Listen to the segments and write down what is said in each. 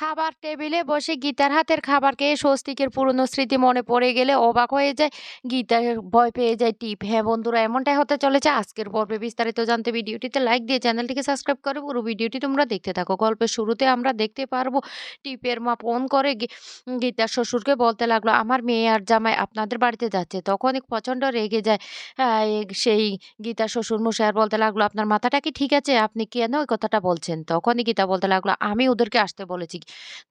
খাবার টেবিলে বসে গীতার হাতের খাবার খেয়ে স্বস্তিকের পুরনো স্মৃতি মনে পড়ে গেলে অবাক হয়ে যায়। গীতার ভয় পেয়ে যায় টিপ। হ্যাঁ বন্ধুরা, এমনটাই হতে চলেছে আজকের পর্বে বিস্তারিত জানতে ভিডিওটিতে লাইক দিয়ে চ্যানেলটিকে সাবস্ক্রাইব করে পুরো ভিডিওটি তোমরা দেখতে থাকো। গল্পের শুরুতে আমরা দেখতে পারব টিপের মা ফোন করে গীতার শ্বশুরকে বলতে লাগল, আমার মেয়ে আর জামাই আপনাদের বাড়িতে যাচ্ছে। তখনই প্রচণ্ড রেগে যায়। সেই গীতার শ্বশুর মশাই বলতে লাগল, আপনার মাথাটা কি ঠিক আছে? আপনি কেন ওই কথাটা বলছেন? তখনই গীতা বলতে লাগল, আমি ওদেরকে আসতে বলেছি।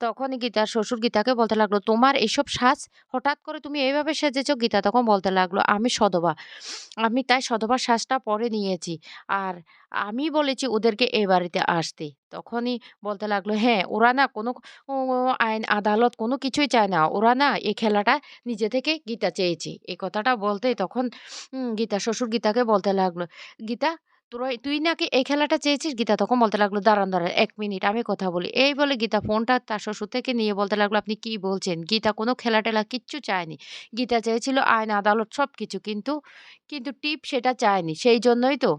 তখনই গীতার শ্বশুর গীতাকে বলতে লাগল, তোমার এইসব সাজ হঠাৎ করে তুমি এইভাবে সেজেছো? গীতা তখন বলতে লাগল, আমি সধবা আমি তাই সধবার সাজটা পরে নিয়েছি আর আমি বলেছি ওদেরকে এই বাড়িতে আসতে। তখনই বলতে লাগল হ্যাঁ ওরা না কোনো আইন, আদালত কোনো কিছুই চায় না। ওরা না এই খেলাটা নিজে থেকে গীতা চেয়েছে। এই কথাটা বলতে তখন গীতা শ্বশুর গীতাকে বলতে লাগল, গীতা তোরা তুই নাকি এই খেলাটা চেয়েছিস? গীতা তখন বলতে লাগল, দাঁড়ান দাঁড়ান, এক মিনিট, আমি কথা বলি। এই বলে গীতা ফোনটা তার শ্বশুর থেকে নিয়ে বলতে লাগল, আপনি কি বলছেন? গীতা কোনো খেলা টেলা কিচ্ছু চায়নি। গীতা চেয়েছিল আইন আদালত সব কিছু কিন্তু কিন্তু টিপ সেটা চায়নি, সেই জন্যই তো।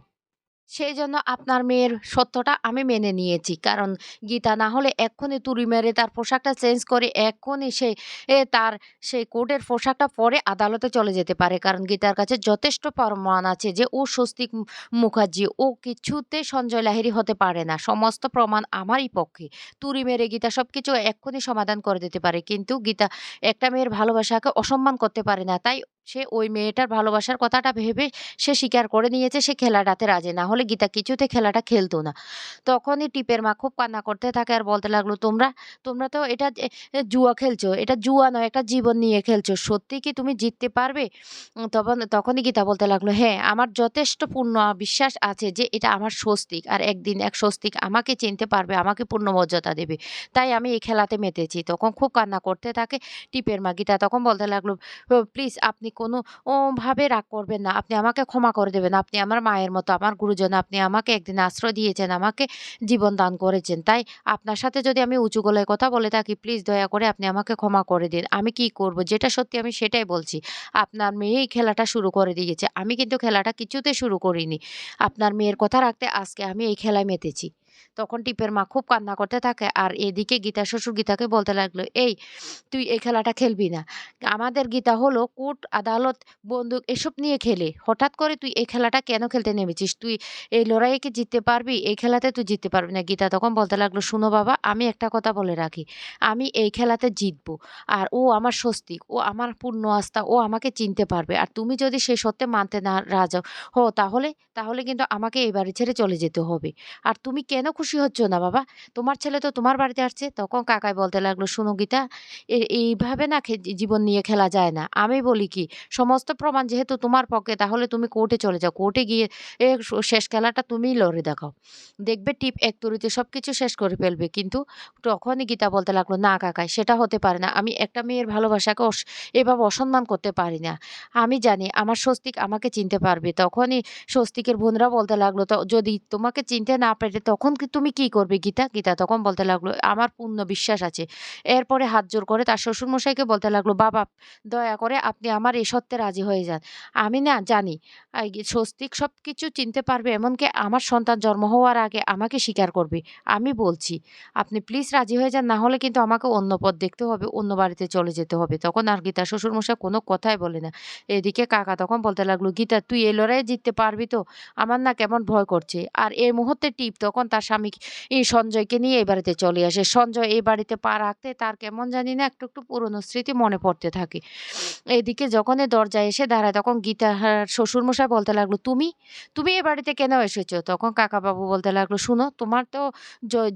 সেই জন্য আপনার মেয়ের সত্যটা আমি মেনে নিয়েছি। কারণ গীতা না হলে এক্ষুনি তুড়ি মেরে তার পোশাকটা চেঞ্জ করে এক্ষুনি সে তার সেই কোর্টের পোশাকটা পরে আদালতে চলে যেতে পারে। কারণ গীতার কাছে যথেষ্ট প্রমাণ আছে যে, ও স্বস্তিক মুখার্জি, ও কিছুতে সঞ্জয় লাহিড়ী হতে পারে না। সমস্ত প্রমাণ আমারই পক্ষে। তুড়ি মেরে গীতা সব কিছু এক্ষুনি সমাধান করে দিতে পারে। কিন্তু গীতা একটা মেয়ের ভালোবাসাকে অসম্মান করতে পারে না। তাই সে ওই মেয়েটার ভালোবাসার কথাটা ভেবে সে স্বীকার করে নিয়েছে, সে খেলাটাতে রাজি। না হলে গীতা কিছুতে খেলাটা খেলতো না। তখনই টিপের মা খুব কান্না করতে থাকে আর বলতে লাগল, তোমরা তোমরা তো এটা জুয়া খেলছো, এটা জুয়া নয়, একটা জীবন নিয়ে খেলছো। সত্যি কি তুমি জিততে পারবে? তখন, তখনই গীতা বলতে লাগল হ্যাঁ আমার যথেষ্ট পূর্ণ বিশ্বাস আছে যে এটা আমার স্বস্তিক আর একদিন এক স্বস্তিক আমাকে চিনতে পারবে, আমাকে পূর্ণ মর্যাদা দেবে। তাই আমি এই খেলাতে মেতেছি। তখন খুব কান্না করতে থাকে টিপের মা গীতা। তখন বলতে লাগল প্লিজ আপনি কোনো ভাবে রাগ করবেন না। আপনি আমাকে ক্ষমা করে দেবেন। আপনি আমার মায়ের মতো, আমার গুরুজন। আপনি আমাকে একদিন আশ্রয় দিয়েছেন, আমাকে জীবন দান করেছেন। তাই আপনার সাথে যদি আমি উঁচু গলায় কথা বলে থাকি প্লিজ দয়া করে আপনি আমাকে ক্ষমা করে দিন। আমি কি করব? যেটা সত্যি আমি সেটাই বলছি। আপনার মেয়েই খেলাটা শুরু করে দিয়েছে। আমি কিন্তু খেলাটা কিছুতে শুরু করিনি। আপনার মেয়ের কথা রাখতে আজকে আমি এই খেলায় মেতেছি। তখন টিপের মা খুব কান্না করতে থাকে আর এদিকে গীতা শ্বশুর গীতাকে বলতে লাগল, এই, তুই এই খেলাটা খেলবি না। আমাদের গীতা হলো কোর্ট, আদালত, বন্দুক এসব নিয়ে খেলে। হঠাৎ করে তুই এই খেলাটা কেন খেলতে নেমেছিস? তুই এই লড়াইয়ে কি জিততে পারবি? এই খেলাতে তুই জিততে পারবি না। গীতা তখন বলতে লাগল, শুনো বাবা, আমি একটা কথা বলে রাখি। আমি এই খেলাতে জিতবো আর ও আমার স্বস্তিক, ও আমার পূর্ণ আস্থা, ও আমাকে চিনতে পারবে। আর তুমি যদি সেই সত্যে মানতে না রাজা হো, তাহলে তাহলে কিন্তু আমাকে এই বাড়ি ছেড়ে চলে যেতে হবে। আর তুমি কেন খুশি হচ্ছ না, বাবা? তোমার ছেলে তো তোমার বাড়িতে আসছে, তখন কাকায় বলতে লাগল, শুনো গীতা এইভাবে না জীবন নিয়ে খেলা যায় না। আমি বলি কি, সমস্ত প্রমাণ যেহেতু তোমার পক্ষে, তাহলে তুমি কোর্টে চলে যাও। কোর্টে গিয়ে, এ শেষ খেলাটা তুমিই লড়ে দেখাও। দেখবে টিপ এক তুড়িতে সব কিছু শেষ করে ফেলবে। কিন্তু তখনই গীতা বলতে লাগল, না কাকায় সেটা হতে পারে না। আমি একটা মেয়ের ভালোবাসাকে এভাবে অসম্মান করতে পারি না। আমি জানি আমার স্বস্তিক আমাকে চিনতে পারবে। তখনই স্বস্তিকের বোনরা বলতে লাগল, তো, যদি তোমাকে চিনতে না পারে তখন কি, তুমি কি করবে গীতা? গীতা তখন বলতে লাগল, আমার পূর্ণ বিশ্বাস আছে। এরপরে হাত জোর করে তার শ্বশুরমশাইকে বলতে লাগল, বাবা, দয়া করে আপনি আমার এই সত্যে রাজি হয়ে যান। আমি না জানি স্বস্তিক সব কিছু চিনতে পারবে, এমনকি আমার সন্তান জন্ম হওয়ার আগে আমাকে স্বীকার করবে, আমি বলছি, আপনি প্লিজ রাজি হয়ে যান না হলে কিন্তু আমাকে অন্য পথ দেখতে হবে, অন্য বাড়িতে চলে যেতে হবে। তখন আর গীতা শ্বশুরমশাই কোনো কথাই বলে না। এদিকে কাকা তখন বলতে লাগল, গীতা, তুই এই লড়াইয়ে জিততে পারবি তো? আমার না কেমন ভয় করছে। আর এই মুহূর্তে টিপ তখন তার স্বামী এই সঞ্জয়কে নিয়ে এই বাড়িতে চলে আসে। সঞ্জয় এই বাড়িতে পা রাখতে তার কেমন জানি না একটু একটু পুরনো স্মৃতি মনে পড়তে থাকে। এদিকে যখন এ দরজায় এসে দাঁড়ায় তখন গীতা শ্বশুরমশাই বলতে লাগল, তুমি তুমি এ বাড়িতে কেন এসেছ? তখন কাকাবাবু বলতে লাগল, শুনো, তোমার তো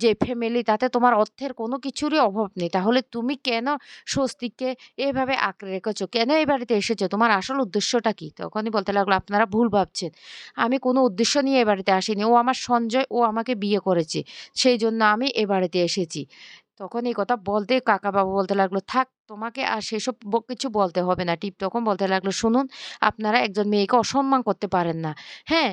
যে ফ্যামিলি তাতে তোমার অর্থের কোনো কিছুরই অভাব নেই। তাহলে তুমি কেন স্বস্তিককে এভাবে আঁকড়ে রেখেছো? কেন এই বাড়িতে এসেছ? তোমার আসল উদ্দেশ্যটা কি? তখনই বলতে লাগল, আপনারা ভুল ভাবছেন। আমি কোনো উদ্দেশ্য নিয়ে এ বাড়িতে আসিনি। ও আমার সঞ্জয়, ও আমাকে বিয়ে করেছে। সেই জন্য আমি এ বাড়িতে এসেছি। তখন এই কথা বলতেই কাকাবাবু বলতে লাগল, থাক, তোমাকে আর সেসব কিছু বলতে হবে না। টিপ তখন বলতে লাগল, শুনুন, আপনারা একজন মেয়েকে অসম্মান করতে পারেন না। হ্যাঁ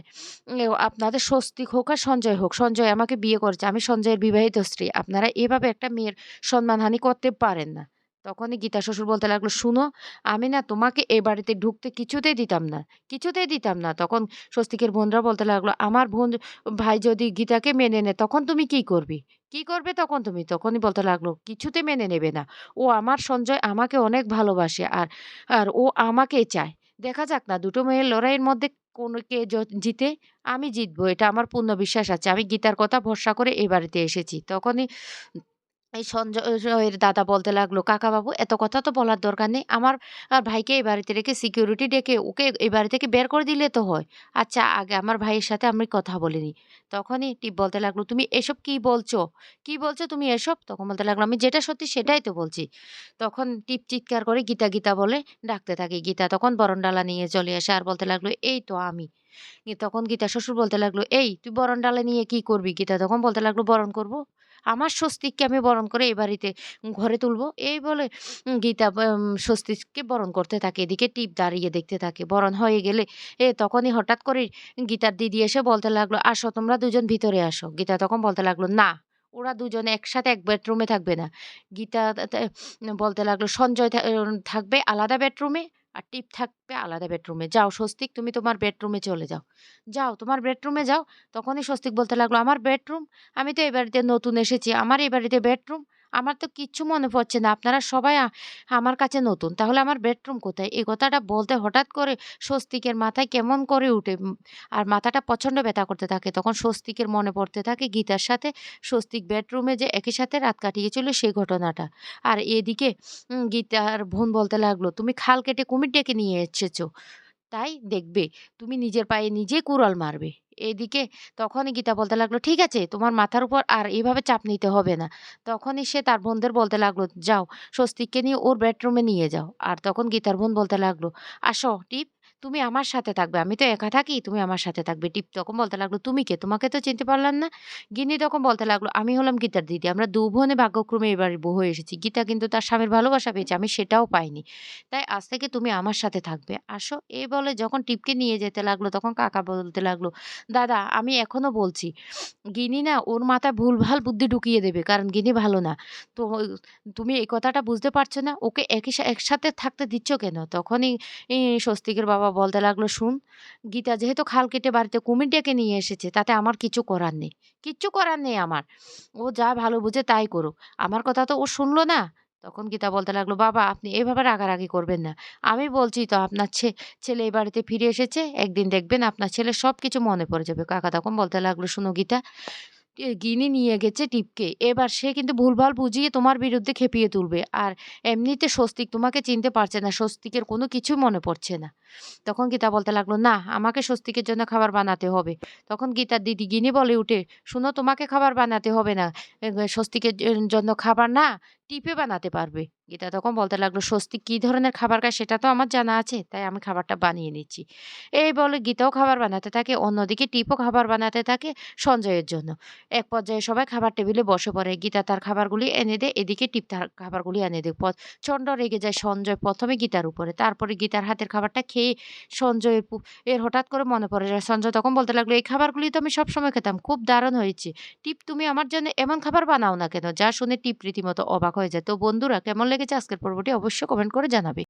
আপনাদের স্বস্তিক হোক আর সঞ্জয় হোক, সঞ্জয় আমাকে বিয়ে করেছে, আমি সঞ্জয়ের বিবাহিত স্ত্রী। আপনারা এভাবে একটা মেয়ের সম্মানহানি করতে পারেন না। তখনই গীতা শ্বশুর বলতে লাগল শুনো আমি না তোমাকে এ বাড়িতে ঢুকতে কিছুতেই দিতাম না কিছুতেই দিতাম না তখন স্বস্তিকের বোনরা বলতে লাগল আমার বোন ভাই যদি গীতাকে মেনে নেয় তখন তুমি কি করবি কি করবে তখন তুমি? তখনই বলতে লাগল, "কিছুতে মেনে নেবে না। ও আমার সঞ্জয় আমাকে অনেক ভালোবাসে। আর আর ও আমাকে চায়। দেখা যাক না দুটো মেয়ের লড়াইয়ের মধ্যে কোন কে জিতে? আমি জিতবো। এটা আমার পূর্ণ বিশ্বাস আছে। আমি গীতার কথা ভরসা করে এই বাড়িতে এসেছি।" তখনই এই সঞ্জয়ের দাদা বলতে লাগল, "কাকাবাবু এত কথা তো বলার দরকার নেই। আমার ভাইকে এই বাড়িতে রেখে সিকিউরিটি ডেকে ওকে এই বাড়ি থেকে বের করে দিলে তো হয়। আচ্ছা আগে আমার ভাইয়ের সাথে আমি কথা বলিনি তখনই টিপ বলতে লাগল, "তুমি এসব কি বলছো? কি বলছো তুমি এসব?" তখন বলতে লাগল, "আমি যেটা সত্যি সেটাই তো বলছি।" তখন টিপ চিৎকার করে গীতা, গীতা বলে ডাকতে থাকে। গীতা তখন বরণডালা নিয়ে চলে আসে আর বলতে লাগল, "এই তো আমি।" তখন গীতা শ্বশুর বলতে লাগল, "এই তুই বরণডালা নিয়ে কি করবি?" গীতা তখন বলতে লাগল, "বরণ করব। আমার স্বস্তিককে আমি বরণ করে এই বাড়িতে ঘরে তুলবো।" এই বলে গীতা স্বস্তিককে বরণ করতে থাকে। এদিকে টিপ দাঁড়িয়ে দেখতে থাকে। বরণ হয়ে গেলে এ তখনই হঠাৎ করেই গীতার দিদি এসে বলতে লাগল, "আসো তোমরা দুজন ভিতরে আসো।" গীতা তখন বলতে লাগল, "না, ওরা দুজন একসাথে এক বেডরুমে থাকবে না।" গীতা বলতে লাগল, "সঞ্জয় থাকবে আলাদা বেডরুমে আর টিপ থাকবে আলাদা বেডরুমে। যাও স্বস্তিক তুমি তোমার বেডরুমে চলে যাও। যাও তোমার বেডরুমে যাও।" তখনই স্বস্তিক বলতে লাগল, "আমার বেডরুম? আমি তো এই বাড়িতে নতুন এসেছি। আমার এই বাড়িতে বেডরুম? আমার তো কিচ্ছু মনে পড়ছে না। আপনারা সবাই আমার কাছে নতুন। তাহলে আমার বেডরুম কোথায়?" এই কথাটা বলতে হঠাৎ করে স্বস্তিকের মাথায় কেমন করে উঠে আর মাথাটা প্রচণ্ড ব্যথা করতে থাকে। তখন স্বস্তিকের মনে পড়তে থাকে গীতার সাথে স্বস্তিক বেডরুমে যে একই সাথে রাত কাটিয়েছিল সেই ঘটনাটা। আর এদিকে গীতার বোন বলতে লাগল, "তুমি খাল কেটে কুমির ডেকে নিয়ে এসেছ। তাই দেখবে তুমি নিজের পায়ে নিজে কুড়াল মারবে।" এদিকে তখনই গীতা বলতে লাগল, "ঠিক আছে তোমার মাথার উপর আর এইভাবে চাপ নিতে হবে না।" তখনই সে তার বোনদের বলতে লাগল, "যাও স্বস্তিককে নিয়ে ওর বেডরুমে নিয়ে যাও।" আর তখন গীতার বোন বলতে লাগল, "আসো টিপ তুমি আমার সাথে থাকবে। আমি তো একা থাকি, তুমি আমার সাথে থাকবে।" টিপ তখন বলতে লাগল, "তুমি কে? তোমাকে তো চিনতে পারলাম না?" গিনি তখন বলতে লাগল, "আমি হলাম গীতার দিদি। আমরা দু বোনে ভাগ্যক্রমে এবার বউ হয়ে এসেছি। গীতা কিন্তু তার স্বামীর ভালোবাসা পেয়েছে। আমি সেটাও পাইনি। তাই আজ থেকে তুমি আমার সাথে থাকবে। আসো।" এই বলে যখন টিপকে নিয়ে যেতে লাগল তখন কাকা বলতে লাগল, "দাদা আমি এখনও বলছি, গিনি না ওর মাথায় ভুলভাল বুদ্ধি ঢুকিয়ে দেবে। কারণ গিনি ভালো না। তো তুমি এই কথাটা বুঝতে পারছ না? ওকে একই একসাথে থাকতে দিচ্ছ কেন?" তখনই স্বস্তিকের বাবা বলতে লাগল, "শুন, গীতা যেহেতু খাল কেটে বাড়িতে কুমির ডেকে নিয়ে এসেছে তাতে আমার কিছু করার নেই। কিচ্ছু করার নেই আমার। ও যা ভালো বুঝে তাই করুক। আমার কথা তো ও শুনলো না।" তখন গীতা বলতে লাগল, "বাবা আপনি এভাবে রাগারাগি করবেন না। আমি বলছি তো আপনার ছেলে এই বাড়িতে ফিরে এসেছে। একদিন দেখবেন আপনার ছেলের সবকিছু মনে পড়ে যাবে।" কাকা তখন বলতে লাগল, "শোনো গীতা, গিনি নিয়ে গেছে টিপকে। এবার সে কিন্তু ভুলভাল বুঝিয়ে তোমার বিরুদ্ধে খেপিয়ে তুলবে। আর এমনিতে স্বস্তিক তোমাকে চিনতে পারছে না। স্বস্তিকের কোনো কিছুই মনে পড়ছে না।" তখন গীতা বলতে লাগল, "না, আমাকে স্বস্তিকের জন্য খাবার বানাতে হবে।" তখন গীতার দিদি গিনি বলে উঠে, শুনো তোমাকে খাবার বানাতে হবে না। স্বস্তিকের জন্য খাবার না টিপে বানাতে পারবে।" গীতা তখন বলতে লাগল, স্বস্তি কী ধরনের খাবার খায় সেটা তো আমার জানা আছে। তাই আমি খাবারটা বানিয়ে নিচ্ছি।" এই বলে গীতাও খাবার বানাতে থাকে। অন্যদিকে টিপও খাবার বানাতে থাকে সঞ্জয়ের জন্য। এক পর্যায়ে সবাই খাবার টেবিলে বসে পড়ে। গীতা তার খাবারগুলি এনে দেয়। এদিকে টিপ তার খাবারগুলি এনে দেয়। প্রচণ্ড রেগে যায় সঞ্জয় প্রথমে গীতার উপরে। তারপরে গীতার হাতের খাবারটা খেয়ে সঞ্জয়ের এর হঠাৎ করে মনে পড়ে যায়। সঞ্জয় তখন বলতে লাগল, "এই খাবারগুলি তো আমি সবসময় খেতাম। খুব দারুণ হয়েছে। টিপ তুমি আমার জন্য এমন খাবার বানাও না কেন?" যা শুনে টিপ রীতিমতো অবাক হয়ে যায়। তো বন্ধুরা কেমন লেগেছে আজকের পর্বটি অবশ্যই কমেন্ট করে জানাবে।